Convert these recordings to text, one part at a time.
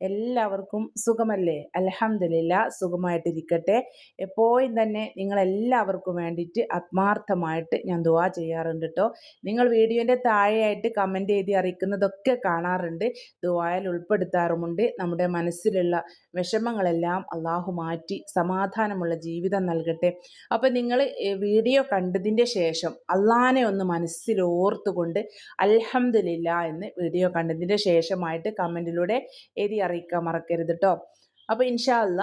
എല്ലാവർക്കും സുഖമല്ലേ? അലഹമില്ല സുഖമായിട്ടിരിക്കട്ടെ. എപ്പോഴും തന്നെ നിങ്ങളെല്ലാവർക്കും വേണ്ടിയിട്ട് ആത്മാർത്ഥമായിട്ട് ഞാൻ ദുവാ ചെയ്യാറുണ്ട് കേട്ടോ നിങ്ങൾ വീഡിയോന്റെ താഴെയായിട്ട് കമന്റ് ചെയ്ത് അറിയിക്കുന്നതൊക്കെ കാണാറുണ്ട്. ദുവായിൽ ഉൾപ്പെടുത്താറുമുണ്ട്. നമ്മുടെ മനസ്സിലുള്ള വിഷമങ്ങളെല്ലാം അള്ളാഹു മാറ്റി സമാധാനമുള്ള ജീവിതം നൽകട്ടെ. അപ്പോൾ നിങ്ങൾ വീഡിയോ കണ്ടതിന്റെ ശേഷം അള്ളാനെ ഒന്ന് മനസ്സിൽ ഓർത്തുകൊണ്ട് അൽഹംദുലില്ല എന്ന് വീഡിയോ കണ്ടതിന്റെ ശേഷമായിട്ട് കമന്റിലൂടെ എഴുതി അറിയിക്കാൻ മറക്കരുത് കേട്ടോ അപ്പോൾ ഇൻഷാല്ല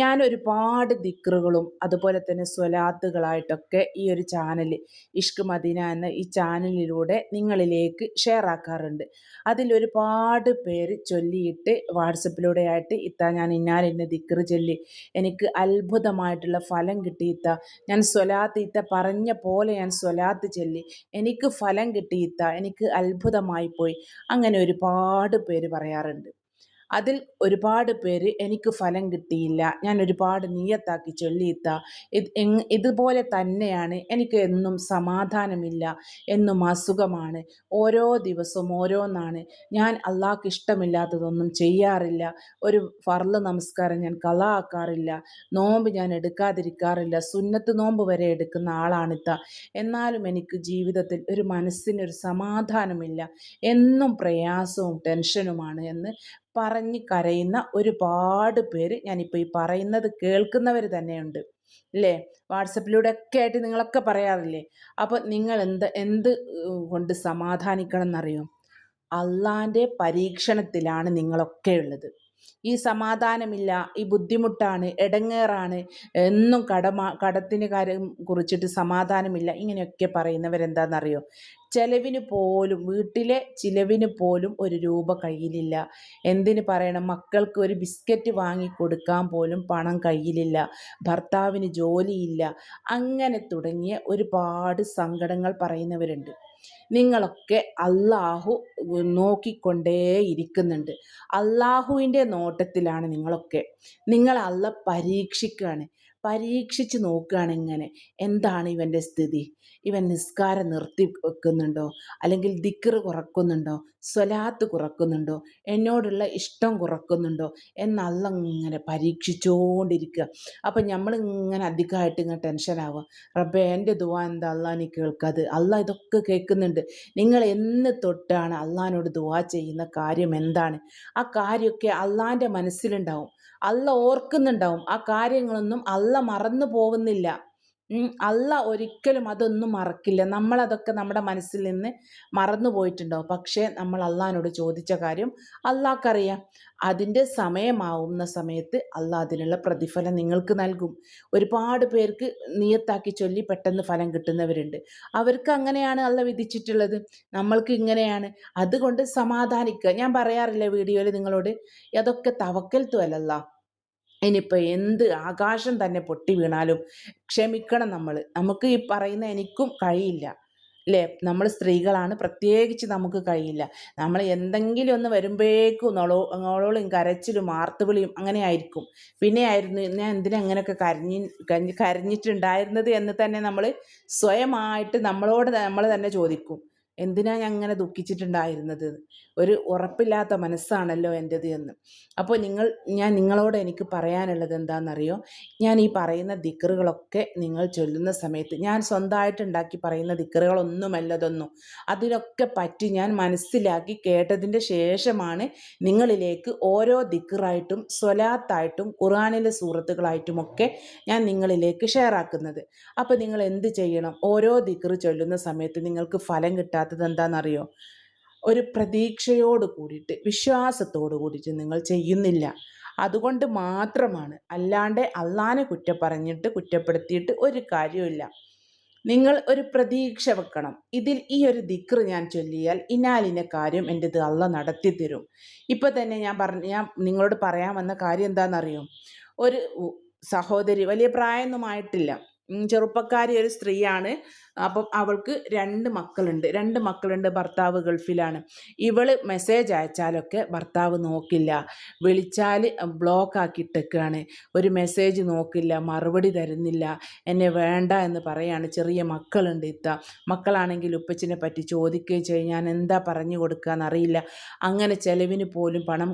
ഞാൻ ഒരുപാട് ദിക്റുകളും അതുപോലെ തന്നെ സ്വലാത്തുകളായിട്ടൊക്കെ ഈ ഒരു ചാനൽ ഇഷ്ക് മദീന എന്ന ഈ ചാനലിലൂടെ നിങ്ങളിലേക്ക് ഷെയർ ആക്കാറുണ്ട്. അതിലൊരുപാട് പേര് ചൊല്ലിയിട്ട് വാട്സപ്പിലൂടെ ആയിട്ട് ഇത്ത ഞാൻ ഇന്നാലിന്ന ദിക്റ് ചൊല്ലി. എനിക്ക് അത്ഭുതമായിട്ടുള്ള ഫലം കിട്ടിയിത്ത ഞാൻ സ്വലാത്ത് ഇത്ത പറഞ്ഞ പോലെ ഞാൻ സ്വലാത്ത് ചൊല്ലി. എനിക്ക് ഫലം കിട്ടിയിത്ത എനിക്ക് അത്ഭുതമായി പോയി. അങ്ങനെ ഒരുപാട് പേര് പറയാറുണ്ട്. അതിൽ ഒരുപാട് പേര് എനിക്ക് ഫലം കിട്ടിയില്ല. ഞാൻ ഒരുപാട് നീയത്താക്കി ചൊല്ലിയിത്ത ഇതുപോലെ തന്നെയാണ് എനിക്ക് എന്നും സമാധാനമില്ല എന്നും അസുഖമാണ്. ഓരോ ദിവസവും ഓരോന്നാണ്. ഞാൻ അള്ളാഹ്ക്ക് ഇഷ്ടമില്ലാത്തതൊന്നും ചെയ്യാറില്ല. ഒരു ഫർൾ നമസ്കാരം ഞാൻ കള ആക്കാറില്ല നോമ്പ് ഞാൻ എടുക്കാതിരിക്കാറില്ല. സുന്നത്ത് നോമ്പ് വരെ എടുക്കുന്ന ആളാണിത്ത. എന്നാലും എനിക്ക് ജീവിതത്തിൽ ഒരു മനസ്സിനൊരു സമാധാനമില്ല. എന്നും പ്രയാസവും ടെൻഷനുമാണ് എന്ന് പറഞ്ഞ് കരയുന്ന ഒരുപാട് പേര് ഞാനിപ്പോൾ ഈ പറയുന്നത് കേൾക്കുന്നവർ തന്നെയുണ്ട്. അല്ലേ വാട്സപ്പിലൂടെ ഒക്കെ ആയിട്ട് നിങ്ങളൊക്കെ പറയാറില്ലേ? അപ്പോൾ നിങ്ങൾ എന്ത് എന്ത് കൊണ്ട് സമാധാനിക്കണം എന്നറിയോ അള്ളാന്റെ പരീക്ഷണത്തിലാണ് നിങ്ങളൊക്കെ ഉള്ളത്. ഈ സമാധാനമില്ല ഈ ബുദ്ധിമുട്ടാണ് എടങ്ങേറാണ് എന്നും കടമാ കടത്തിന് കാര്യം കുറിച്ചിട്ട് സമാധാനമില്ല ഇങ്ങനെയൊക്കെ പറയുന്നവരെന്താണെന്നറിയോ ചെലവിന് പോലും വീട്ടിലെ ചിലവിന് പോലും ഒരു രൂപ കയ്യിലില്ല. എന്തിന് പറയണം? മക്കൾക്ക് ഒരു ബിസ്ക്കറ്റ് വാങ്ങി കൊടുക്കാൻ പോലും പണം കയ്യിലില്ല. ഭർത്താവിന് ജോലിയില്ല. അങ്ങനെ തുടങ്ങിയ ഒരുപാട് സങ്കടങ്ങൾ പറയുന്നവരുണ്ട്. നിങ്ങളൊക്കെ അള്ളാഹു നോക്കിക്കൊണ്ടേ ഇരിക്കുന്നുണ്ട് അള്ളാഹുവിന്റെ നോട്ടത്തിലാണ് നിങ്ങളൊക്കെ. നിങ്ങൾ അള്ള പരീക്ഷിക്കുകയാണ് പരീക്ഷിച്ച് നോക്കുകയാണ് ഇങ്ങനെ. എന്താണ് ഇവന്റെ സ്ഥിതി? ഇവൻ നിസ്കാരം നിർത്തി വെക്കുന്നുണ്ടോ? അല്ലെങ്കിൽ ദിക്കറ് കുറക്കുന്നുണ്ടോ? സ്വലാത്ത് കുറക്കുന്നുണ്ടോ? എന്നോടുള്ള ഇഷ്ടം കുറക്കുന്നുണ്ടോ? എന്നല്ല ഇങ്ങനെ പരീക്ഷിച്ചുകൊണ്ടിരിക്കുക അപ്പം നമ്മളിങ്ങനെ അധികമായിട്ട് ഇങ്ങനെ ടെൻഷനാവുക. റബ്ബേ എന്റെ ദുവാ എന്താ അള്ളാഹിനെ കേൾക്കാത്? അള്ളാഹ് ഇതൊക്കെ കേൾക്കുന്നുണ്ട്. നിങ്ങൾ എന്ന് തൊട്ടാണ് അള്ളഹാനോട് ദുവാ ചെയ്യുന്ന കാര്യം എന്താണ്? ആ കാര്യമൊക്കെ അള്ളാന്റെ മനസ്സിലുണ്ടാവും. അല്ല ഓർക്കുന്നുണ്ടാവും. ആ കാര്യങ്ങളൊന്നും അല്ല മറന്നു പോകുന്നില്ല. അല്ല ഒരിക്കലും അതൊന്നും മറക്കില്ല. നമ്മളതൊക്കെ നമ്മുടെ മനസ്സിൽ നിന്ന് മറന്നു പോയിട്ടുണ്ടോ പക്ഷേ നമ്മൾ അള്ളഹാനോട് ചോദിച്ച കാര്യം അള്ളാഹ്ക്കറിയാം അതിന്റെ സമയമാവുന്ന സമയത്ത് അള്ളാഹ് അതിനുള്ള പ്രതിഫലം നിങ്ങൾക്ക് നൽകും. ഒരുപാട് പേർക്ക് നിയത്താക്കി ചൊല്ലി പെട്ടെന്ന് ഫലം കിട്ടുന്നവരുണ്ട്. അവർക്ക് അങ്ങനെയാണ് അള്ള വിധിച്ചിട്ടുള്ളത്. നമ്മൾക്ക് ഇങ്ങനെയാണ്. അതുകൊണ്ട് സമാധാനിക്കുക. ഞാൻ പറയാറില്ല വീഡിയോയിൽ നിങ്ങളോട്? അതൊക്കെ തവക്കൽ അല്ലല്ല ഇനിയിപ്പോൾ എന്ത് ആകാശം തന്നെ പൊട്ടി വീണാലും ക്ഷമിക്കണം നമ്മൾ നമുക്ക് ഈ പറയുന്ന എനിക്കും കഴിയില്ല. അല്ലേ നമ്മൾ സ്ത്രീകളാണ് പ്രത്യേകിച്ച് നമുക്ക് കഴിയില്ല. നമ്മൾ എന്തെങ്കിലും ഒന്ന് വരുമ്പോഴേക്കും നൊളോ നോളോളും കരച്ചിലും ആർത്തുവിളിയും അങ്ങനെ ആയിരിക്കും. പിന്നെ ആയിരുന്നു ഞാൻ എന്തിനാ അങ്ങനെയൊക്കെ കരഞ്ഞി കരഞ്ഞിട്ടുണ്ടായിരുന്നത് എന്ന് തന്നെ നമ്മൾ സ്വയമായിട്ട് നമ്മളോട് നമ്മൾ തന്നെ ചോദിക്കും. എന്തിനാ ഞാൻ അങ്ങനെ ദുഃഖിച്ചിട്ടുണ്ടായിരുന്നത്? ഒരു ഉറപ്പില്ലാത്ത മനസ്സാണല്ലോ എന്റെത് എന്ന്. അപ്പോൾ നിങ്ങൾ ഞാൻ നിങ്ങളോട് എനിക്ക് പറയാനുള്ളത് എന്താണെന്നറിയോ? ഞാൻ ഈ പറയുന്ന ദിക്കറുകളൊക്കെ നിങ്ങൾ ചൊല്ലുന്ന സമയത്ത് ഞാൻ സ്വന്തമായിട്ട് ഉണ്ടാക്കി പറയുന്ന ദിക്കറുകളൊന്നുമല്ലതൊന്നും അതിലൊക്കെ പറ്റി ഞാൻ മനസ്സിലാക്കി കേട്ടതിന്റെ ശേഷമാണ് നിങ്ങളിലേക്ക് ഓരോ ദിക്കറായിട്ടും സ്വലാത്തായിട്ടും ഖുറാനിലെ സൂറത്തുകളായിട്ടുമൊക്കെ ഞാൻ നിങ്ങളിലേക്ക് ഷെയർ ആക്കുന്നത് അപ്പോൾ നിങ്ങൾ എന്ത് ചെയ്യണം? ഓരോ ദിക്കറ് ചൊല്ലുന്ന സമയത്ത് നിങ്ങൾക്ക് ഫലം കിട്ടാത്ത പറ്റാത്തത് എന്താണെന്നറിയോ? ഒരു പ്രതീക്ഷയോട് കൂടിയിട്ട് വിശ്വാസത്തോട് കൂടിയിട്ട് നിങ്ങൾ ചെയ്യുന്നില്ല. അതുകൊണ്ട് മാത്രമാണ് അല്ലാണ്ട് അള്ളാനെ കുറ്റം പറഞ്ഞിട്ട് കുറ്റപ്പെടുത്തിയിട്ട് ഒരു കാര്യമില്ല നിങ്ങൾ ഒരു പ്രതീക്ഷ വെക്കണം. ഇതിൽ ഈ ഒരു ദിക്റ് ഞാൻ ചൊല്ലിയാൽ ഇനാലിന്റെ കാര്യം എന്റെത് അള്ള നടത്തി തരും ഇപ്പോൾ തന്നെ ഞാൻ പറഞ്ഞ ഞാൻ നിങ്ങളോട് പറയാൻ വന്ന കാര്യം എന്താണെന്നറിയോ? ഒരു സഹോദരി വലിയ പ്രായമൊന്നും ആയിട്ടില്ല. ചെറുപ്പക്കാരി ഒരു സ്ത്രീയാണ്. അപ്പം അവൾക്ക് രണ്ട് മക്കളുണ്ട്. രണ്ട് മക്കളുണ്ട് ഭർത്താവ് ഗൾഫിലാണ്. ഇവൾ മെസ്സേജ് അയച്ചാലൊക്കെ ഭർത്താവ് നോക്കില്ല. വിളിച്ചാൽ ബ്ലോക്ക് ആക്കിയിട്ടൊക്കെയാണ് ഒരു മെസ്സേജ് നോക്കില്ല മറുപടി തരുന്നില്ല. എന്നെ വേണ്ട എന്ന് പറയാണ്. ചെറിയ മക്കളുണ്ട് ഇത്ത. മക്കളാണെങ്കിൽ ഉപ്പച്ചിനെ പറ്റി ചോദിക്കുകയും ചെയ്യും. ഞാൻ എന്താ പറഞ്ഞു കൊടുക്കുക അറിയില്ല അങ്ങനെ ചെലവിന് പോലും പണം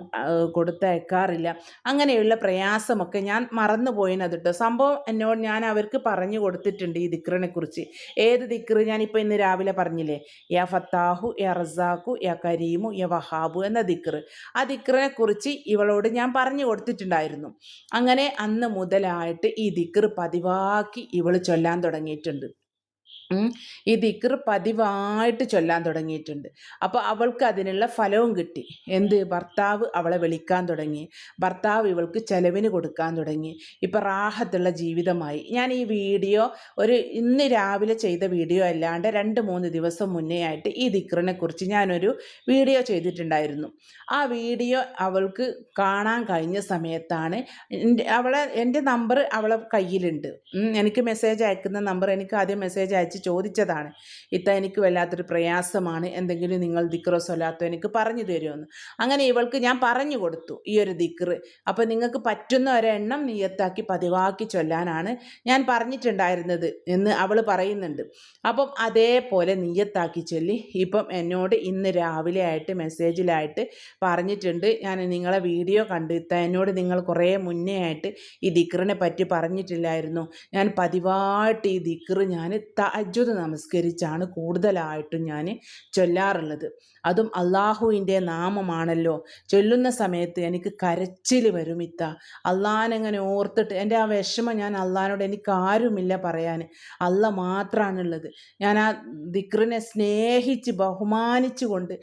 കൊടുത്തയക്കാറില്ല. അങ്ങനെയുള്ള പ്രയാസമൊക്കെ ഞാൻ മറന്നു പോയിനത് കേട്ടോ സംഭവം എന്നോട് ഞാൻ അവർക്ക് പറഞ്ഞു കൊടുത്തിട്ടുണ്ട് ഈ ദിക്റിനെ കുറിച്ച് ഏത് ദിക്റ്? ഞാനിപ്പോൾ ഇന്ന് രാവിലെ പറഞ്ഞില്ലേ? യാ ഫത്താഹു യാ റസാഖു യാ കരീമു യ വഹാബു എന്ന ദിക്റ്. ആ ദിക്റിനെ കുറിച്ച് ഇവളോട് ഞാൻ പറഞ്ഞു കൊടുത്തിട്ടുണ്ടായിരുന്നു. അങ്ങനെ അന്ന് മുതലായിട്ട് ഈ ദിക്റ് പതിവാക്കി ഇവൾ ചൊല്ലാൻ തുടങ്ങിയിട്ടുണ്ട്. ഈ ദിക്ർ പതിവായിട്ട് ചൊല്ലാൻ തുടങ്ങിയിട്ടുണ്ട്. അപ്പോൾ അവൾക്ക് അതിനുള്ള ഫലവും കിട്ടി. എന്ത്? ഭർത്താവ് അവളെ വിളിക്കാൻ തുടങ്ങി. ഭർത്താവ് ഇവൾക്ക് ചെലവിന് കൊടുക്കാൻ തുടങ്ങി. ഇപ്പോൾ റാഹത്തുള്ള ജീവിതമായി. ഞാൻ ഈ വീഡിയോ ഒരു ഇന്ന് രാവിലെ ചെയ്ത വീഡിയോ അല്ലാണ്ട് രണ്ട് മൂന്ന് ദിവസം മുന്നേ ആയിട്ട് ഈ ദിക്റിനെ കുറിച്ച് ഞാനൊരു വീഡിയോ ചെയ്തിട്ടുണ്ടായിരുന്നു. ആ വീഡിയോ അവൾക്ക് കാണാൻ കഴിഞ്ഞ സമയത്താണ് അവളെ എന്റെ നമ്പർ അവളെ കയ്യിലുണ്ട്. എനിക്ക് മെസ്സേജ് അയക്കുന്ന നമ്പർ എനിക്ക് ആദ്യം മെസ്സേജ് അയച്ച് വിളിച്ച് ചോദിച്ചതാണ്. ഇത്ത എനിക്ക് വല്ലാത്തൊരു പ്രയാസമാണ്. എന്തെങ്കിലും നിങ്ങൾ ദിക്റോ സ്വലാത്തോ എനിക്ക് പറഞ്ഞു തരുമെന്ന്. അങ്ങനെ ഇവൾക്ക് ഞാൻ പറഞ്ഞു കൊടുത്തു ഈ ഒരു ദിക്റ്. അപ്പോൾ നിങ്ങൾക്ക് പറ്റുന്ന ഒരെണ്ണം നീയത്താക്കി പതിവാക്കി ചൊല്ലാനാണ് ഞാൻ പറഞ്ഞിട്ടുണ്ടായിരുന്നത് എന്ന് അവൾ പറയുന്നുണ്ട്. അപ്പം അതേപോലെ നീയത്താക്കി ചൊല്ലി. ഇപ്പം എന്നോട് ഇന്ന് രാവിലെ ആയിട്ട് മെസ്സേജിലായിട്ട് പറഞ്ഞിട്ടുണ്ട്. ഞാൻ നിങ്ങളെ വീഡിയോ കണ്ടു ഇത്ത എന്നോട് നിങ്ങൾ കുറേ മുന്നേ ആയിട്ട് ഈ ദിക്റിനെ പറ്റി പറഞ്ഞിട്ടില്ലായിരുന്നു. ഞാൻ പതിവായിട്ട് ഈ ദിക്റ് ഞാൻ തഹജ്ജുദ് നമസ്കരിച്ചാണ് കൂടുതലായിട്ടും ഞാൻ ചൊല്ലാറുള്ളത്. അതും അള്ളാഹുവിന്റെ നാമമാണല്ലോ. ചൊല്ലുന്ന സമയത്ത് എനിക്ക് കരച്ചിൽ വരും ഇത്ത. ഓർത്തിട്ട് എന്റെ ആ വിഷമം ഞാൻ അള്ളഹാനോട് എനിക്ക് ആരുമില്ല പറയാൻ. അല്ല മാത്രമാണുള്ളത് ഞാൻ ആ ദിക്റിനെ സ്നേഹിച്ച് ബഹുമാനിച്ചുകൊണ്ട്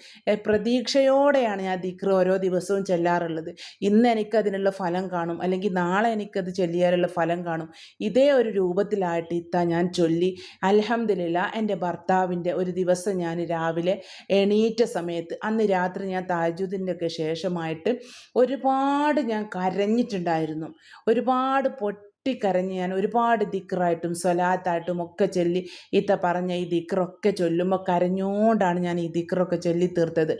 പ്രതീക്ഷയോടെയാണ് ഞാൻ ദിക്ർ ഓരോ ദിവസവും ചെല്ലാറുള്ളത്. ഇന്ന് എനിക്കതിനുള്ള ഫലം കാണും. അല്ലെങ്കിൽ നാളെ എനിക്കത് ചൊല്ലിയാലുള്ള ഫലം കാണും. ഇതേ ഒരു രൂപത്തിലായിട്ട് ഇത്ത ഞാൻ ചൊല്ലി അലഹമില്ല എന്റെ ഭർത്താവിന്റെ ഒരു ദിവസം ഞാൻ രാവിലെ എണീറ്റ സമയത്ത് അന്ന് രാത്രി ഞാൻ താജുദിന്റെ ഒക്കെ ശേഷമായിട്ട് ഒരുപാട് ഞാൻ കരഞ്ഞിട്ടുണ്ടായിരുന്നു. ഒരുപാട് പൊട്ടി പൊട്ടിക്കരഞ്ഞ് ഞാൻ ഒരുപാട് ദിക്റായിട്ടും സ്വലാത്തായിട്ടും ഒക്കെ ചൊല്ലി ഇത്ത പറഞ്ഞ ഈ ദിക്റൊക്കെ ചൊല്ലുമ്പോൾ കരഞ്ഞുകൊണ്ടാണ് ഞാൻ ഈ ദിക്റൊക്കെ ചൊല്ലി തീർത്തത്.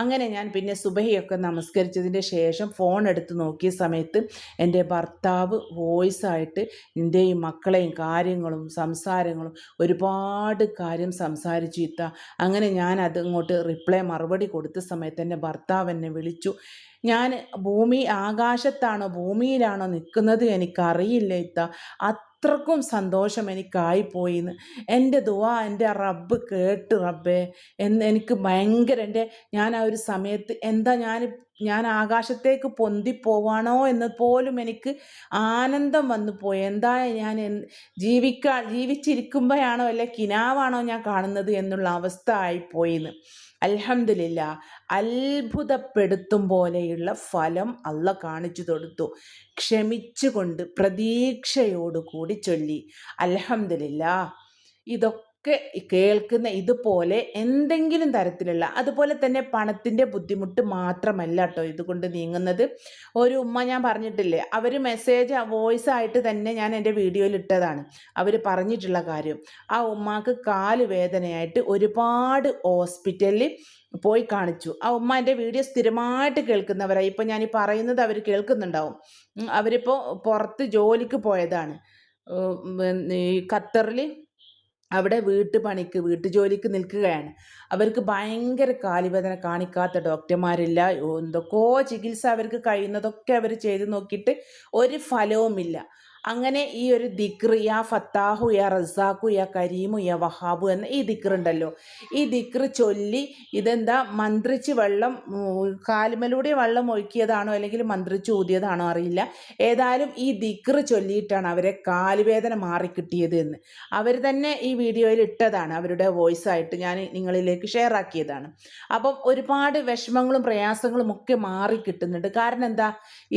അങ്ങനെ ഞാൻ പിന്നെ സുബഹിയൊക്കെ നമസ്കരിച്ചതിന്റെ ശേഷം ഫോൺ എടുത്ത് നോക്കിയ സമയത്ത് എന്റെ ഭർത്താവ് വോയിസായിട്ട് എന്റെയും മക്കളെയും കാര്യങ്ങളും സംസാരങ്ങളും ഒരുപാട് കാര്യം സംസാരിച്ചു ഇത്ത അങ്ങനെ ഞാൻ ഇങ്ങോട്ട് റിപ്ലൈ മറുപടി കൊടുത്ത സമയത്ത് എന്റെ ഭർത്താവ് എന്നെ വിളിച്ചു. ഞാൻ ഭൂമി ആകാശത്താണോ ഭൂമിയിലാണോ നിൽക്കുന്നത് എനിക്കറിയില്ല ഇത്ത. അത്രക്കും സന്തോഷം എനിക്കായിപ്പോയി എന്ന് എന്റെ ദുവാ എന്റെ റബ്ബ് കേട്ട് റബ്ബേ. എന്ന് എനിക്ക് ഭയങ്കര എന്റെ ഞാൻ ആ ഒരു സമയത്ത് എന്താ ഞാൻ ഞാൻ ആകാശത്തേക്ക് പൊന്തിപ്പോവാണോ എന്ന് പോലും എനിക്ക് ആനന്ദം വന്നു പോയി. എന്താ ഞാൻ ജീവിക്കാ ജീവിച്ചിരിക്കുമ്പോഴാണോ അല്ലെ കിനാവാണോ ഞാൻ കാണുന്നത് എന്നുള്ള അവസ്ഥ ആയിപ്പോയിന്ന്. അൽഹമില്ല അത്ഭുതപ്പെടുത്തും പോലെയുള്ള ഫലം അല്ല കാണിച്ചു കൊടുത്തു. ക്ഷമിച്ചുകൊണ്ട് പ്രതീക്ഷയോടുകൂടി ചൊല്ലി. അൽഹമില്ല ഇതൊക്കെ കേൾക്കുന്ന ഇതുപോലെ എന്തെങ്കിലും തരത്തിലുള്ള അതുപോലെ തന്നെ പണത്തിന്റെ ബുദ്ധിമുട്ട് മാത്രമല്ല കേട്ടോ ഇതുകൊണ്ട് നീങ്ങുന്നത്. ഒരു ഉമ്മ ഞാൻ പറഞ്ഞിട്ടില്ലേ അവർ മെസ്സേജ് വോയിസ് ആയിട്ട് തന്നെ ഞാൻ എന്റെ വീഡിയോയിൽ ഇട്ടതാണ്. അവർ പറഞ്ഞിട്ടുള്ള കാര്യം ആ ഉമ്മാക്ക് കാൽ വേദനയായിട്ട് ഒരുപാട് ഹോസ്പിറ്റലിൽ പോയി കാണിച്ചു. ആ ഉമ്മ എന്റെ വീഡിയോ സ്ഥിരമായിട്ട് കേൾക്കുന്നവരായി ഇപ്പം ഞാൻ ഈ പറയുന്നത് അവർ കേൾക്കുന്നുണ്ടാവും. അവരിപ്പോൾ പുറത്ത് ജോലിക്ക് പോയതാണ്. ഈ ഖത്തറിൽ അവിടെ വീട്ടുപണിക്ക് വീട്ടുജോലിക്ക് നിൽക്കുകയാണ്. അവർക്ക് ഭയങ്കര കാലിവേദന കാണിക്കാത്ത ഡോക്ടർമാരില്ല. എന്തൊക്കെയോ ചികിത്സ അവർക്ക് കഴിയുന്നതൊക്കെ അവർ ചെയ്ത് നോക്കിയിട്ട് ഒരു ഫലവുമില്ല. അങ്ങനെ ഈ ഒരു ദിക്ർ യാ ഫത്താഹു യാ റസാഖു യാ കരീമു യാ വഹാബു എന്ന ഈ ദിക്ർ ഉണ്ടല്ലോ ഈ ദിക്ർ ചൊല്ലി ഇതെന്താ? മന്ത്രിച്ച് വെള്ളം കാലുമലൂടെ വെള്ളം ഒഴുക്കിയതാണോ അല്ലെങ്കിൽ മന്ത്രിച്ച് ഊതിയതാണോ അറിയില്ല. ഏതായാലും ഈ ദിക്ർ ചൊല്ലിയിട്ടാണ് അവരെ കാലുവേദന മാറിക്കിട്ടിയത് എന്ന്. അവർ തന്നെ ഈ വീഡിയോയിൽ ഇട്ടതാണ്. അവരുടെ വോയിസ് ആയിട്ട് ഞാൻ നിങ്ങളിലേക്ക് ഷെയർ ആക്കിയതാണ്. അപ്പം ഒരുപാട് വിഷമങ്ങളും പ്രയാസങ്ങളും ഒക്കെ മാറി കിട്ടുന്നുണ്ട് കാരണം എന്താ?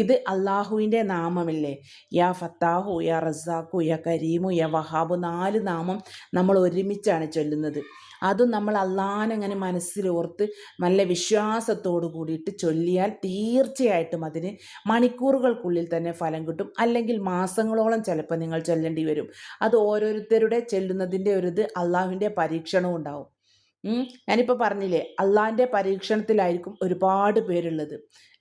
ഇത് അള്ളാഹുവിന്റെ നാമമില്ലേ? യാ ഫത്താ ഫത്താഹു യ റസാഖു യ കരീമു യ വഹാബു നാല് നാമം നമ്മൾ ഒരുമിച്ചാണ് ചൊല്ലുന്നത്. അതും നമ്മൾ അള്ളാനങ്ങനെ മനസ്സിലോർത്ത് നല്ല വിശ്വാസത്തോടു കൂടിയിട്ട് ചൊല്ലിയാൽ തീർച്ചയായിട്ടും അതിന് മണിക്കൂറുകൾക്കുള്ളിൽ തന്നെ ഫലം കിട്ടും. അല്ലെങ്കിൽ മാസങ്ങളോളം ചിലപ്പോൾ നിങ്ങൾ ചൊല്ലേണ്ടി വരും. അത് ഓരോരുത്തരുടെ ചെല്ലുന്നതിന്റെ ഒരു ഇത് അള്ളാഹുവിന്റെ പരീക്ഷണവും ഉണ്ടാവും. ഞാനിപ്പോൾ പറഞ്ഞില്ലേ അള്ളാഹിന്റെ പരീക്ഷണത്തിലായിരിക്കും ഒരുപാട് പേരുള്ളത്.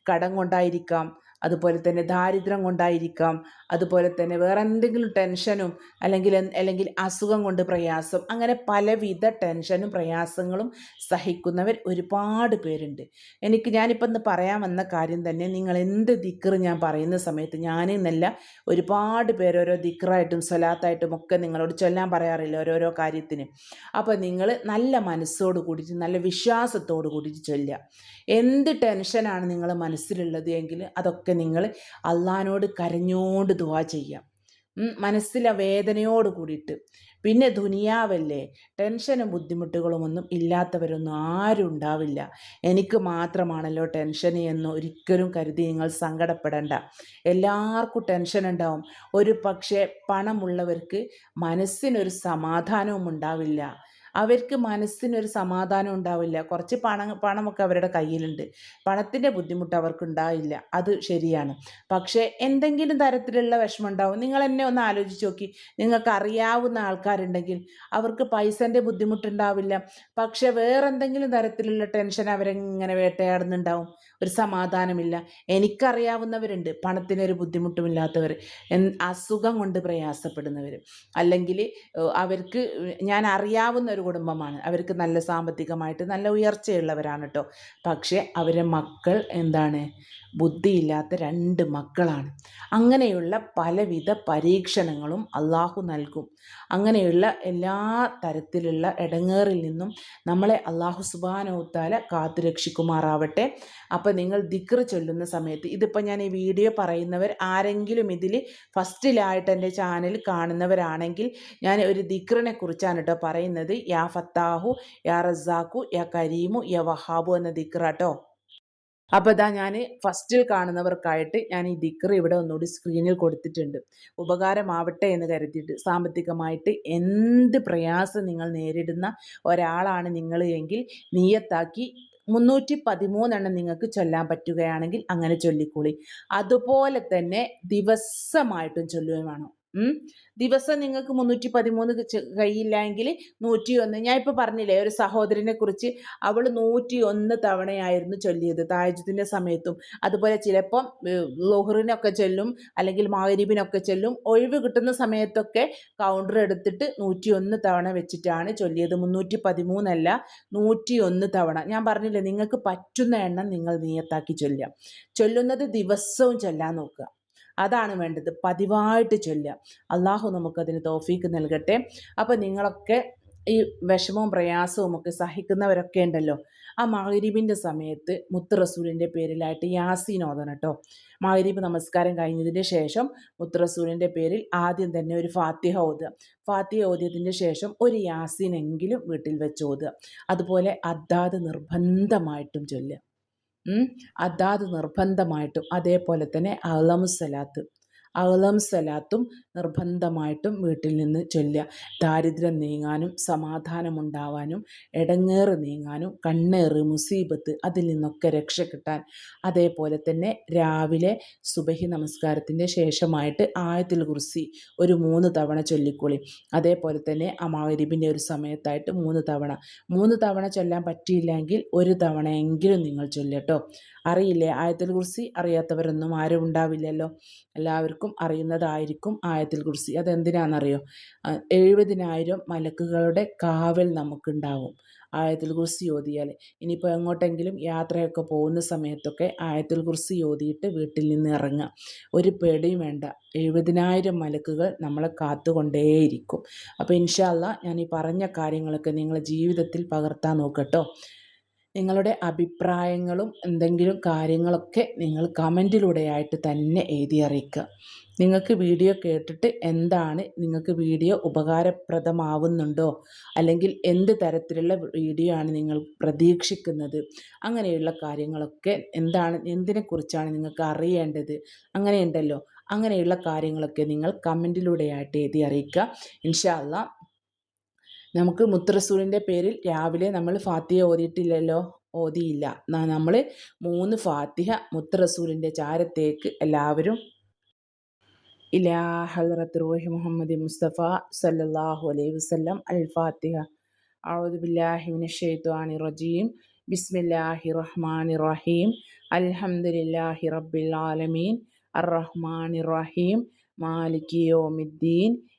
കടം കൊണ്ടായിരിക്കാം അതുപോലെ തന്നെ ദാരിദ്ര്യം കൊണ്ടായിരിക്കാം അതുപോലെ തന്നെ വേറെ എന്തെങ്കിലും ടെൻഷനും അല്ലെങ്കിൽ അല്ലെങ്കിൽ അസുഖം കൊണ്ട് പ്രയാസം അങ്ങനെ പലവിധ ടെൻഷനും പ്രയാസങ്ങളും സഹിക്കുന്നവർ ഒരുപാട് പേരുണ്ട്. എനിക്ക് ഞാനിപ്പോൾ ഇന്ന് പറയാൻ വന്ന കാര്യം തന്നെ നിങ്ങൾ എന്ത് ദിക്കറ് ഞാൻ പറയുന്ന സമയത്ത് ഞാനെന്നല്ല ഒരുപാട് പേര് ഓരോ ദിക്കറായിട്ടും സ്വലാത്തായിട്ടും ഒക്കെ നിങ്ങളോട് ചൊല്ലാൻ പറയാറില്ല ഓരോരോ കാര്യത്തിന്. അപ്പോൾ നിങ്ങൾ നല്ല മനസ്സോട് കൂടിയിട്ട് നല്ല വിശ്വാസത്തോട് കൂടിയിട്ട് ചൊല്ലുക. എന്ത് ടെൻഷനാണ് നിങ്ങൾ മനസ്സിലുള്ളത് എങ്കിൽ അതൊക്കെ നിങ്ങൾ അള്ളഹാനോട് കരഞ്ഞോണ്ട് ദുവാ ചെയ്യാം. മനസ്സിലെ വേദനയോട് കൂടിയിട്ട്. പിന്നെ ദുനിയാവല്ലേ ടെൻഷനും ബുദ്ധിമുട്ടുകളും ഒന്നും ഇല്ലാത്തവരൊന്നും ആരും ഉണ്ടാവില്ല. എനിക്ക് മാത്രമാണല്ലോ ടെൻഷൻ എന്ന് ഒരിക്കലും കരുതി നിങ്ങൾ സങ്കടപ്പെടേണ്ട. എല്ലാവർക്കും ടെൻഷൻ ഉണ്ടാവും. ഒരു പക്ഷേ പണമുള്ളവർക്ക് മനസ്സിനൊരു സമാധാനവും ഉണ്ടാവില്ല. അവർക്ക് മനസ്സിനൊരു സമാധാനം ഉണ്ടാവില്ല. കുറച്ച് പണം പണമൊക്കെ അവരുടെ കയ്യിലുണ്ട്. പണത്തിന്റെ ബുദ്ധിമുട്ട് അവർക്ക് ഉണ്ടാവില്ല അത് ശരിയാണ്. പക്ഷേ എന്തെങ്കിലും തരത്തിലുള്ള വിഷമം ഉണ്ടാവും നിങ്ങൾ എന്നെ ഒന്ന് ആലോചിച്ച് നോക്കി. നിങ്ങൾക്ക് അറിയാവുന്ന ആൾക്കാരുണ്ടെങ്കിൽ അവർക്ക് പൈസന്റെ ബുദ്ധിമുട്ടുണ്ടാവില്ല. പക്ഷേ വേറെന്തെങ്കിലും തരത്തിലുള്ള ടെൻഷൻ അവരെങ്ങനെ വേട്ടയാടുന്നുണ്ടാവും? ഒരു സമാധാനമില്ല. എനിക്കറിയാവുന്നവരുണ്ട്. പണത്തിനൊരു ബുദ്ധിമുട്ടുമില്ലാത്തവർ. അസുഖം കൊണ്ട് പ്രയാസപ്പെടുന്നവർ അല്ലെങ്കിൽ അവർക്ക് ഞാൻ അറിയാവുന്ന ഒരു കുടുംബമാണ്. അവർക്ക് നല്ല സാമ്പത്തികമായിട്ട് നല്ല ഉയർച്ചയുള്ളവരാണ് കേട്ടോ പക്ഷേ അവരെ മക്കൾ എന്താണ്? ബുദ്ധിയില്ലാത്ത രണ്ട് മക്കളാണ്. അങ്ങനെയുള്ള പലവിധ പരീക്ഷണങ്ങളും അള്ളാഹു നൽകും. അങ്ങനെയുള്ള എല്ലാ തരത്തിലുള്ള ഇടങ്ങേറിൽ നിന്നും നമ്മളെ അള്ളാഹു സുബാനോത്താല കാത്തു രക്ഷിക്കുമാറാവട്ടെ അപ്പോൾ നിങ്ങൾ ദിക്ർ ചൊല്ലുന്ന സമയത്ത് ഇതിപ്പോൾ ഞാൻ ഈ വീഡിയോ പറയുന്നവർ ആരെങ്കിലും ഇതിൽ ഫസ്റ്റിലായിട്ട് എന്റെ ചാനൽ കാണുന്നവരാണെങ്കിൽ ഞാൻ ഒരു ദിക്റിനെ കുറിച്ചാണ് കേട്ടോ പറയുന്നത്. യാ ഫത്താഹു യാ റസാഖു യാ കരീമു യാ വഹാബു എന്ന ദിക്റാട്ടോ അപ്പോൾ ഇതാ ഞാൻ ഫസ്റ്റിൽ കാണുന്നവർക്കായിട്ട് ഞാൻ ഈ ദിക്കർ ഇവിടെ ഒന്നുകൂടി സ്ക്രീനിൽ കൊടുത്തിട്ടുണ്ട്. ഉപകാരമാവട്ടെ എന്ന് കരുതിയിട്ട് സാമ്പത്തികമായിട്ട് എന്ത് പ്രയാസം നിങ്ങൾ നേരിടുന്ന ഒരാളാണ് നിങ്ങൾ എങ്കിൽ നീയത്താക്കി മുന്നൂറ്റി പതിമൂന്നെണ്ണം നിങ്ങൾക്ക് ചൊല്ലാൻ പറ്റുകയാണെങ്കിൽ അങ്ങനെ ചൊല്ലിക്കോളി. അതുപോലെ തന്നെ ദിവസമായിട്ടും ചൊല്ലുകയും വേണം. ദിവസം നിങ്ങൾക്ക് മുന്നൂറ്റി പതിമൂന്ന് കയ്യില്ലെങ്കിൽ നൂറ്റി ഒന്ന് ഞാൻ ഇപ്പോൾ പറഞ്ഞില്ലേ ഒരു സഹോദരനെ കുറിച്ച് അവൾ നൂറ്റി ഒന്ന് തവണയായിരുന്നു ചൊല്ലിയത് താജത്തിന്റെ സമയത്തും. അതുപോലെ ചിലപ്പം ലോഹറിനൊക്കെ ചൊല്ലും അല്ലെങ്കിൽ മാഗരീബിനൊക്കെ ചൊല്ലും. ഒഴിവ് കിട്ടുന്ന സമയത്തൊക്കെ കൗണ്ടർ എടുത്തിട്ട് നൂറ്റി ഒന്ന് തവണ വെച്ചിട്ടാണ് ചൊല്ലിയത്. മുന്നൂറ്റി പതിമൂന്നല്ല നൂറ്റി ഒന്ന് തവണ. ഞാൻ പറഞ്ഞില്ലേ നിങ്ങൾക്ക് പറ്റുന്ന എണ്ണം നിങ്ങൾ നിയത്താക്കി ചൊല്ലുക. ചൊല്ലുന്നത് ദിവസവും ചൊല്ലാൻ നോക്കുക. അതാണ് വേണ്ടത്. പതിവായിട്ട് ചൊല്ലുക. അള്ളാഹു നമുക്കതിന് തോഫീക്ക് നൽകട്ടെ. അപ്പോൾ നിങ്ങളൊക്കെ ഈ വിഷമവും പ്രയാസവും ഒക്കെ സഹിക്കുന്നവരൊക്കെ ഉണ്ടല്ലോ. ആ മഹരീബിന്റെ സമയത്ത് മുത്ത് റസൂലിന്റെ പേരിലായിട്ട് യാസീൻ ഓതണം കേട്ടോ. മഹരീബ് നമസ്കാരം കഴിഞ്ഞതിന് ശേഷം മുത്ത് റസൂലിന്റെ പേരിൽ ആദ്യം തന്നെ ഒരു ഫാത്തിഹ ഓതുക. ഫാത്തിഹ ഓതിയതിന് ശേഷം ഒരു യാസീനെങ്കിലും വീട്ടിൽ വെച്ച് ഓതുക. അതുപോലെ അദ്ദാത് നിർബന്ധമായിട്ടും ചൊല്ലുക. അതാത് നിർബന്ധമായിട്ടും അതേപോലെ തന്നെ അളമുസലാത്ത് അളം സലാത്തും നിർബന്ധമായിട്ടും വീട്ടിൽ നിന്ന് ചൊല്ലുക. ദാരിദ്ര്യം നീങ്ങാനും സമാധാനമുണ്ടാവാനും ഇടങ്ങേറ് നീങ്ങാനും കണ്ണേറ് മുസീബത്ത് അതിൽ നിന്നൊക്കെ രക്ഷ കിട്ടാൻ. അതേപോലെ തന്നെ രാവിലെ സുബഹി നമസ്കാരത്തിന്റെ ശേഷമായിട്ട് ആയത്തിൽ കുറിസി ഒരു മൂന്ന് തവണ ചൊല്ലിക്കൊളി അതേപോലെ തന്നെ അമാവരിപിന്റെ ഒരു സമയത്തായിട്ട് മൂന്ന് തവണ. മൂന്ന് തവണ ചൊല്ലാൻ പറ്റിയില്ലെങ്കിൽ ഒരു തവണയെങ്കിലും നിങ്ങൾ ചൊല്ലട്ടോ അറിയില്ലേ? ആയത്തിൽ കുറിച്ച് അറിയാത്തവരൊന്നും ആരും ഉണ്ടാവില്ലല്ലോ. എല്ലാവർക്കും അറിയുന്നതായിരിക്കും ആയത്തിൽ കുറിച്ച്. അതെന്തിനാണെന്നറിയോ? എഴുപതിനായിരം മലക്കുകളുടെ കാവൽ നമുക്കുണ്ടാവും ആയത്തിൽ കുറിച്ച് ഓതിയാൽ ഇനിയിപ്പോൾ എങ്ങോട്ടെങ്കിലും യാത്രയൊക്കെ പോകുന്ന സമയത്തൊക്കെ ആയത്തിൽ കുറിച്ച് ഓതിയിട്ട് വീട്ടിൽ നിന്ന് ഇറങ്ങുക ഒരു പേടിയും വേണ്ട. എഴുപതിനായിരം മലക്കുകൾ നമ്മളെ കാത്തുകൊണ്ടേയിരിക്കും. അപ്പോൾ ഇൻഷാല്ല ഞാൻ ഈ പറഞ്ഞ കാര്യങ്ങളൊക്കെ നിങ്ങളുടെ ജീവിതത്തിൽ പകർത്താൻ നോക്കട്ടോ. നിങ്ങളുടെ അഭിപ്രായങ്ങളും എന്തെങ്കിലും കാര്യങ്ങളൊക്കെ നിങ്ങൾ കമന്റിലൂടെയായിട്ട് തന്നെ എഴുതി അറിയിക്കുക. നിങ്ങൾക്ക് വീഡിയോ കേട്ടിട്ട് എന്താണ് നിങ്ങൾക്ക് വീഡിയോ ഉപകാരപ്രദമാവുന്നുണ്ടോ? അല്ലെങ്കിൽ എന്ത് തരത്തിലുള്ള വീഡിയോ ആണ് നിങ്ങൾ പ്രതീക്ഷിക്കുന്നത്? അങ്ങനെയുള്ള കാര്യങ്ങളൊക്കെ എന്താണ് എന്തിനെക്കുറിച്ചാണ് നിങ്ങൾക്ക് അറിയേണ്ടത്? അങ്ങനെയുണ്ടല്ലോ. അങ്ങനെയുള്ള കാര്യങ്ങളൊക്കെ നിങ്ങൾ കമന്റിലൂടെയായിട്ട് എഴുതി അറിയിക്കുക. ഇൻഷാല്ല നമുക്ക് മുത്തറസൂലിന്റെ പേരിൽ രാവിലെ നമ്മൾ ഫാത്തിഹ ഓതിയിട്ടില്ലല്ലോ? ഓതിയില്ല. നമ്മൾ മൂന്ന് ഫാത്തിഹ മുത്തറസൂലിന്റെ ചാരത്തേക്ക് എല്ലാവരും ഇലാ റോഹി മുഹമ്മദ് മുസ്തഫ സല്ലാഹു അലൈഹി വസ്ലം അൽ ഫാത്തിഹ ഔദുബില്ലാഹിമിനി റജീം. ബിസ്മില്ലാഹി റഹ്മാനിർ റഹീം. അൽഹംദുലില്ലാഹി റബ്ബിൽ ആലമീൻ. അർ റഹ്മാൻ റഹീം. മാലികി യൗമിദ്ദീൻ.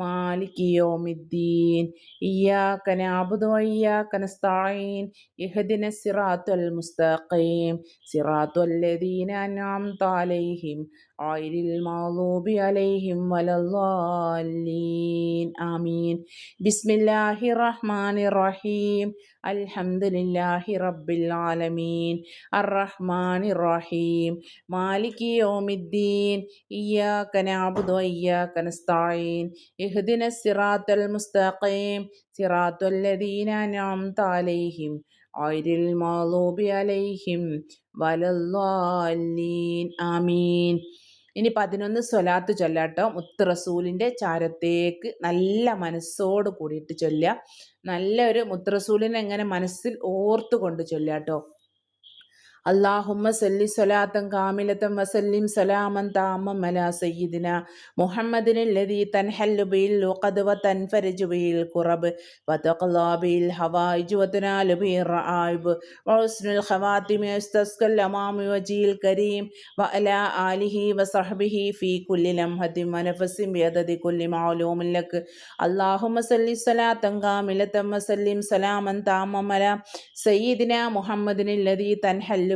മാലിക് യോമിദ്ദീൻ ഇയാക്കന അബുദു വയ്യാക്കന സ്ഥായീൻ ഇഹദിന സിറാത്തുൽ മുസ്തഖീം സിറാത്തുൽ ലദീന അൻഅംത അലൈഹിം ആയിരിൽ മൗലൂബി അലൈഹിം വലല്ലാലീൻ ആമീൻ. ബിസ്മില്ലാഹിർ റഹ്മാനിർ റഹീം. അൽഹംദുലില്ലാഹി റബ്ബിൽ ആലമീൻ. അർറഹ്മാൻ ഇറഹീം മാലിക് യോമിദ്ദീൻ. ഇയ്യാക നഅബ്ദു വഇയ്യാക നസ്തഈൻ. ഇഹ്ദിന സിറാത്തൽ മുസ്തഖീം. സിറാത്തൽ ലദീന അൻഅംത അലൈഹിം. ഗൈറിൽ മഗ്ദൂബി അലൈഹിം. വലല്ലാലീൻ ആമീൻ. ഇനി പതിനൊന്ന് സ്വലാത്ത് ചൊല്ലാട്ടോ. മുത്ത് റസൂലിന്റെ ചാരത്തേക്ക് നല്ല മനസ്സോട് കൂടിയിട്ട് ചൊല്ലുക. നല്ലൊരു മുത്ത് റസൂലിനെ എങ്ങനെ മനസ്സിൽ ഓർത്തുകൊണ്ട് ചൊല്ലുക കേട്ടോ. അള്ളാഹുമ്മ സല്ലി സ്വലാത്തം കാമിലത്തം വസല്ലിം സലാമൻ താമം അല സയ്യിദിന മുഹമ്മദിനല്ലതി തൻഹല്ലു ബിൽ ലുഖദ് വ തൻഫരജു ബിൽ ഖുറബ് വതഖലാ ബിൽ ഹവായിജ് വതനാലു ബിൽ റആയിബ് വഹുസ്നുൽ ഖവാതിമി ഇസ്തസ്കൽ അമാമി വജീൽ കരീം വ അല ആലിഹി വസഹ്ബിഹി ഫീ കുല്ലി ലംഹതി മനഫസിം ബിയദദി കുല്ലി മഅലൂമിൻ ലക് അള്ളാഹുമ്മ സല്ലി സ്വലാത്തം കാമിലത്തം വസല്ലിം സലാമൻ താമം അല സയ്യിദിന മുഹമ്മദിനല്ലതി തൻഹല്ലു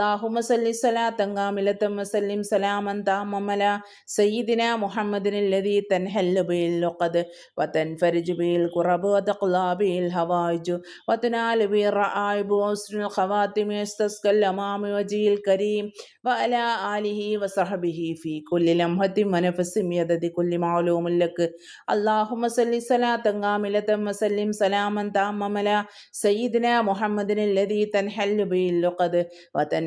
അള്ളാഹുമ സല്ലി സലാത്തങ്ക മിലത്തമ്മ സല്ലിം സലാമൻ താമല സയ്യിദിന മുഹമ്മദിന് ലതി തൻഹല്ല ബിൽ ലൊക്കത് വത്തൻ ഫരിജ് ബിൽ കുറബ് വതഖ്ലാ ബിൽ ഹവായിജു വത്തനാൽ ബി റആയിബു ഉസ്രുൽ ഖവാത്തിമി ഇസ്തസ്കൽ അമാമി വജീൽ കരീം വഅല ആലിഹി വസഹബിഹി ഫീ കുല്ലി ലംഹത്തി മനഫസിം യദതി കുല്ലി മാലൂമുൽ ലക് അള്ളാഹുമ സല്ലി സലാത്തങ്ക മിലത്തമ്മ സല്ലിം സലാമൻ താമല സയ്യിദിന മുഹമ്മദിന് ലതി തൻഹല്ല ബിൽ ലൊക്കത് വത്തൻ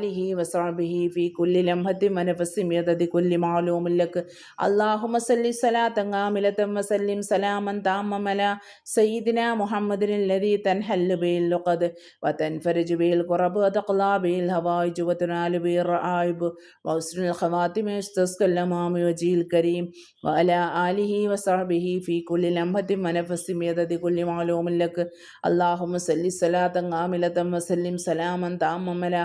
ആലിഹി വസാബിഹി ഫി കുല്ലി ലംഹത്തി മനഫസിമിയതതി കുല്ലി മാലൂമുല്ലക്ക് അള്ളാഹുമ സല്ലി സലാത്തങ്ങാമിലത്തം വസല്ലിം സലാമൻ താമമല. സയ്യിദിന മുഹമ്മദിൻ ലതി തൻഹല്ലു ബിൽ ലുഖദ്. വതൻഫരിജു ബിൽ ഖുറബ് അതഖ്ലാ ബിൽ ഹവായിജ് വതനാലു ബിൽ റആയിബ്. വസ്റുൽ ഖവാത്തിമ ഇസ്തസ്കല്ലമാമി വജീൽ കരീം. വഅല ആലിഹി വസാബിഹി ഫി കുല്ലി ലംഹത്തി മനഫസിമിയതതി കുല്ലി മാലൂമുല്ലക്ക് അള്ളാഹുമ സല്ലി സലാത്തങ്ങാമിലത്തം വസല്ലിം സലാമൻ താമമല.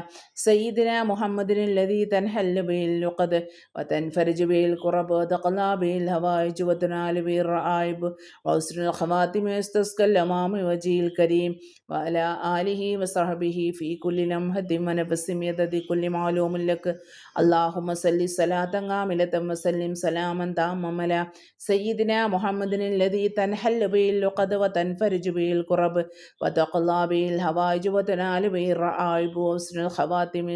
സയ്യി سيدنا محمد الذي تنحل به اللقد وتنفرج به الكرب وتقلى به الهوائج وتنال به الرعائب وحسن الخواتم يستسقى الأمام وجه الكريم وعلى آله وصحبه في كل لمحة ونفس يدد كل معلوم لك. اللهم صل صلاة كاملة وسلم سلاما تاما على سيدنا محمد الذي تنحل به اللقد وتنفرج به الكرب وتقلى به الهوائج وتنال به الرعائب وحسن الخواتم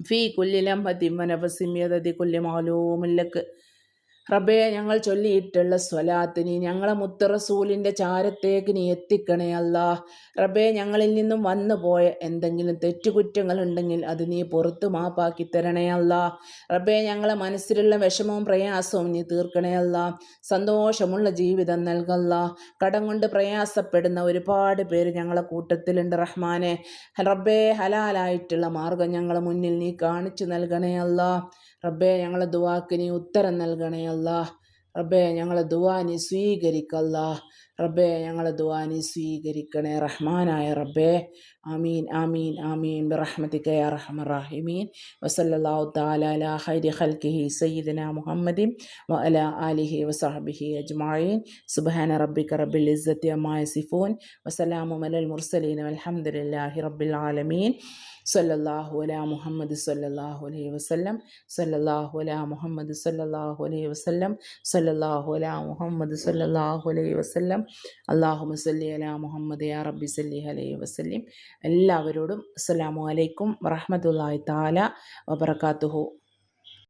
ഫീ കുല്ലിലംബത്തിൻ വനഫസിമ്യതതി കുല്യ മാലൂമില്ലക്ക് റബ്ബേ ഞങ്ങൾ ചൊല്ലിയിട്ടുള്ള സ്വലാത്തിന് ഞങ്ങളെ മുത്തറസൂലിന്റെ ചാരത്തേക്ക് നീ എത്തിക്കണേ അല്ല. റബ്ബേ ഞങ്ങളിൽ നിന്നും വന്നു പോയ എന്തെങ്കിലും തെറ്റുകുറ്റങ്ങൾ ഉണ്ടെങ്കിൽ അത് നീ പുറത്തു മാപ്പാക്കി തരണേ അല്ല. റബ്ബേ ഞങ്ങളെ മനസ്സിലുള്ള വിഷമവും പ്രയാസവും നീ തീർക്കണേ അല്ല. സന്തോഷമുള്ള ജീവിതം നൽകല്ല. കടം കൊണ്ട് പ്രയാസപ്പെടുന്ന ഒരുപാട് പേര് ഞങ്ങളെ കൂട്ടത്തിലുണ്ട് റഹ്മാനെ. റബ്ബേ ഹലാലായിട്ടുള്ള മാർഗം ഞങ്ങളെ മുന്നിൽ നീ കാണിച്ചു നൽകണേ അല്ല. റബ്ബേ ഞങ്ങളെ ദുവാക്ക് നീ ഉത്തരം നൽകണേ അല്ല റബ്ബേ ഞങ്ങളെ ദുവാ നീ സ്വീകരിക്കല്ല റബ്ബേ ഞങ്ങളെ ദുവാനി സ്വീകരിക്കണേ. റഹ്മാനായ റബ്ബേ ആമീൻ ആമീൻ ആമീൻ. ബിറഹ്മതിക യാ റഹ്മ റഹീമീൻ. വസല്ലല്ലാഹു തആല അലാ ഖൈരി ഖൽഖിഹി സയ്യിദന മുഹമ്മദിൻ വസാഹബിഹി ആലിഹി വസഹബിഹി അജ്മഈൻ. സുബ്ഹാന റബ്ബിക റബ്ബിൽ ഇസ്സത്തി അമ്മാ യസിഫൂൻ. വസലാമു അലൽ മുർസലീൻ. വൽഹംദുലില്ലാഹി റബ്ബിൽ ആലമീൻ. സല്ലല്ലാഹു അലാ മുഹമ്മദ് സല്ലല്ലാഹു അലൈഹി വസല്ലം. സല്ലല്ലാഹു അലാ മുഹമ്മദ് സല്ലല്ലാഹു അലൈഹി വസല്ലം. സല്ലല്ലാഹു അലാ മുഹമ്മദ് സല്ലല്ലാഹു അലൈഹി വസല്ലം. അല്ലാഹുമ്മ സല്ലി അലാ മുഹമ്മദ് യാ റബ്ബി സല്ലി അലൈഹി വസ്ലിം എല്ലാവരോടും അസ്സലാമു അലൈക്കും വറഹമത്തല്ലാഹി താല വബറകാതുഹു.